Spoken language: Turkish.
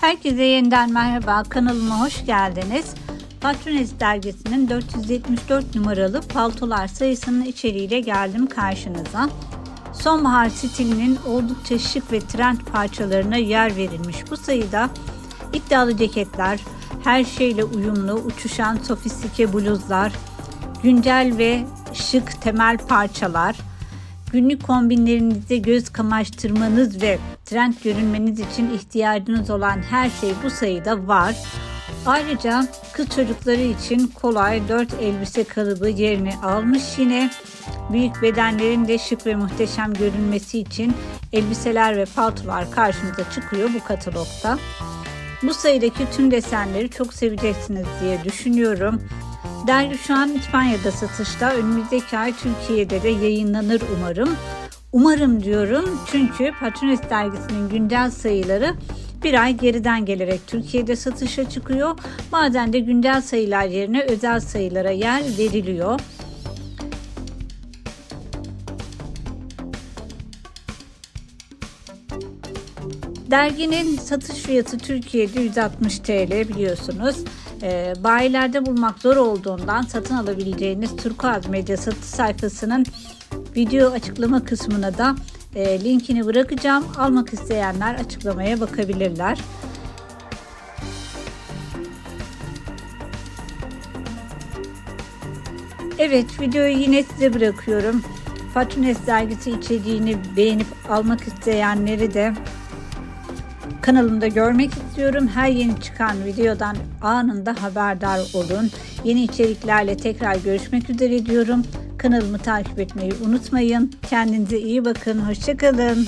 Herkese yeniden merhaba. Kanalıma hoş geldiniz. Patrones dergisinin 474 numaralı paltolar sayısının içeriğiyle geldim karşınıza. Sonbahar stilinin oldukça şık ve trend parçalarına yer verilmiş bu sayıda iddialı ceketler, her şeyle uyumlu uçuşan sofistike bluzlar, güncel ve şık temel parçalar, Günlük kombinlerinizde göz kamaştırmanız ve trend görünmeniz için ihtiyacınız olan her şey bu sayıda var. Ayrıca kız çocukları için kolay 4 elbise kalıbı yerini almış yine. Büyük bedenlerin de şık ve muhteşem görünmesi için elbiseler ve paltolar karşınıza çıkıyor bu katalogda. Bu sayıdaki tüm desenleri çok seveceksiniz diye düşünüyorum. Dergi şu an İspanya'da satışta. Önümüzdeki ay Türkiye'de de yayınlanır umarım. Umarım diyorum çünkü Patrones dergisinin güncel sayıları bir ay geriden gelerek Türkiye'de satışa çıkıyor. Bazen de güncel sayılar yerine özel sayılara yer veriliyor. Derginin satış fiyatı Türkiye'de 160 TL biliyorsunuz. E, bayilerde bulmak zor olduğundan satın alabileceğiniz Turkuaz Medya satış sayfasının video açıklama kısmına da e, linkini bırakacağım. Almak isteyenler açıklamaya bakabilirler. Evet videoyu yine size bırakıyorum. Patrones dergisi içeriğini beğenip almak isteyenleri de kanalımda görmek istiyorum. Her yeni çıkan videodan anında haberdar olun. Yeni içeriklerle tekrar görüşmek üzere diyorum. Kanalımı takip etmeyi unutmayın. Kendinize iyi bakın. Hoşçakalın.